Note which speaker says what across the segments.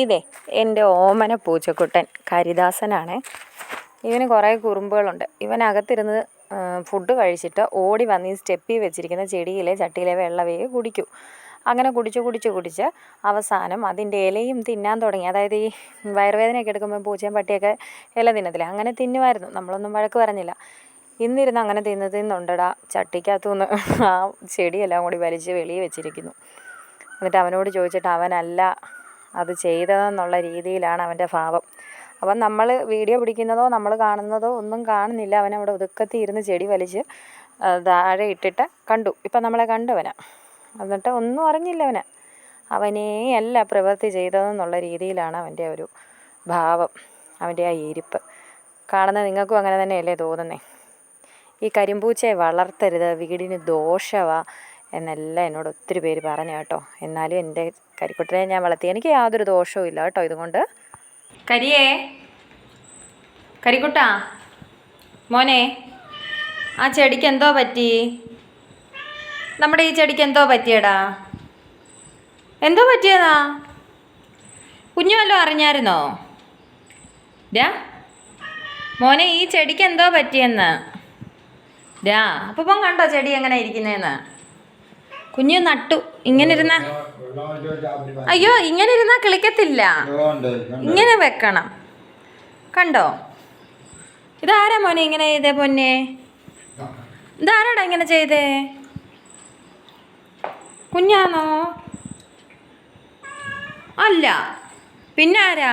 Speaker 1: ഇതേ എന്റെ ഓമന പൂച്ചക്കുട്ടൻ കരിദാസനാണ്. ഇവന് കുറേ കുറുമ്പുകളുണ്ട്. ഇവനകത്തിരുന്ന് ഫുഡ് കഴിച്ചിട്ട് ഓടി വന്ന് ഈ സ്റ്റെപ്പിൽ വെച്ചിരിക്കുന്ന ചെടിയിലെ ചട്ടിയിലെ വെള്ളവേ കുടിക്കൂ. അങ്ങനെ കുടിച്ച് കുടിച്ച് കുടിച്ച് അവസാനം അതിന്റെ ഇലയും തിന്നാൻ തുടങ്ങി. അതായത് ഈ വയറുവേദനയൊക്കെ എടുക്കുമ്പോൾ പൂച്ചയും പട്ടിയൊക്കെ ഇല തിന്നത്തില്ല? അങ്ങനെ തിന്നുമായിരുന്നു. നമ്മളൊന്നും വഴക്ക് പറഞ്ഞില്ല. ഇന്നിരുന്ന് അങ്ങനെ തിന്ന് തിന്നുണ്ടടാ ചട്ടിക്കകത്തുനിന്ന് ആ ചെടിയെല്ലാം കൂടി വലിച്ച് വെളിയിൽ വെച്ചിരിക്കുന്നു. എന്നിട്ട് അവനോട് ചോദിച്ചിട്ട് അവനല്ല അത് ചെയ്തതെന്നുള്ള രീതിയിലാണ് അവന്റെ ഭാവം. അപ്പം നമ്മൾ വീഡിയോ പിടിക്കുന്നതോ നമ്മൾ കാണുന്നതോ ഒന്നും കാണുന്നില്ല. അവൻ അവിടെ ഒതുക്കത്തി ഇരുന്ന് ചെടി വലിച്ച് താഴെ ഇട്ടിട്ട് കണ്ടു. ഇപ്പം നമ്മളെ കണ്ടു എന്നിട്ട് ഒന്നും അറിഞ്ഞില്ല അവന്. അവനേ അല്ല പ്രവൃത്തി ചെയ്തതെന്നുള്ള രീതിയിലാണ് അവന്റെ ഒരു ഭാവം അവന്റെ ആ ഇരിപ്പ്. കാണുന്ന നിങ്ങൾക്കും അങ്ങനെ തന്നെയല്ലേ തോന്നുന്നേ? ഈ കരിമ്പൂച്ചയെ വളർത്തരുത്. വീടിന് ദോഷവാ. എന്നെല്ലാം എന്നോട് ഒത്തിരി പേര് പറഞ്ഞു കേട്ടോ. എന്നാലും എന്റെ കരിക്കുട്ടനെ ഞാൻ വളർത്തി. എനിക്ക് യാതൊരു ദോഷവും ഇല്ല കേട്ടോ ഇതുകൊണ്ട്. കരിയേ കരിക്കുട്ടാ മോനെ ആ ചെടിക്ക് എന്തോ പറ്റി? നമ്മുടെ ഈ ചെടിക്ക് എന്തോ പറ്റിയടാ? എന്തോ പറ്റിയതാ? കുഞ്ഞു വല്ലതും അറിഞ്ഞായിരുന്നോ? ഡാ മോനെ ഈ ചെടിക്ക് എന്തോ പറ്റിയെന്ന്. ഡാ അപ്പം കണ്ടോ ചെടി എങ്ങനെ ഇരിക്കുന്നതെന്ന് കുഞ്ഞു നട്ടു. ഇങ്ങനെ ഇരുന്ന അയ്യോ ഇങ്ങനെ ഇരുന്നാ കിളിക്കത്തില്ല ഇങ്ങനെ വെക്കണം. കണ്ടോ? ഇതാരാ മോനെ ഇങ്ങനെ ചെയ്തേ പൊന്നെ? ഇതാരാടാ ഇങ്ങനെ ചെയ്തേ? കുഞ്ഞാണോ അല്ല. പിന്നെ ആരാ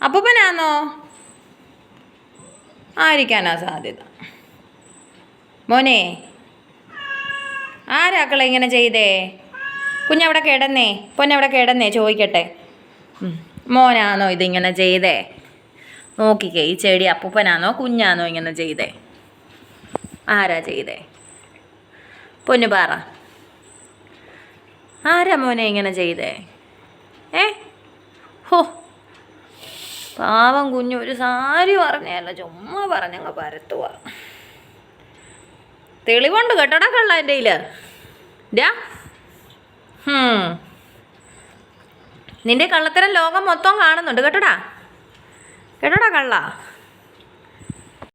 Speaker 1: അപ്പൂപ്പനാണോ ആയിരിക്കാനാ സാധ്യത. മോനെ ആരാക്കളെ ഇങ്ങനെ ചെയ്തേ? കുഞ്ഞവിടെ കിടന്നേ പൊന്നവിടെ കിടന്നേ ചോദിക്കട്ടെ. മോനാണോ ഇതിങ്ങനെ ചെയ്തേ? നോക്കിക്കേ ഈ ചെടി അപ്പൂപ്പനാണോ കുഞ്ഞാണോ ഇങ്ങനെ ചെയ്തേ? ആരാ ചെയ്തേ? പൊന്നു പാറ. ആരാ മോനെ ഇങ്ങനെ ചെയ്തേ? ഏ? ഹോ. പാവം കുഞ്ഞു ഒരു സാരി പറഞ്ഞല്ല ചുമ്മാ പറഞ്ഞങ്ങ് പരത്തുക തെളിവുണ്ട് കേട്ടോടാ കള്ള എന്റെ കയ്യിൽ ഡാ. നിന്റെ കള്ളത്തരം ലോകം മൊത്തം കാണുന്നുണ്ട്. കേട്ടോടാ. കേട്ടോടാ കള്ള.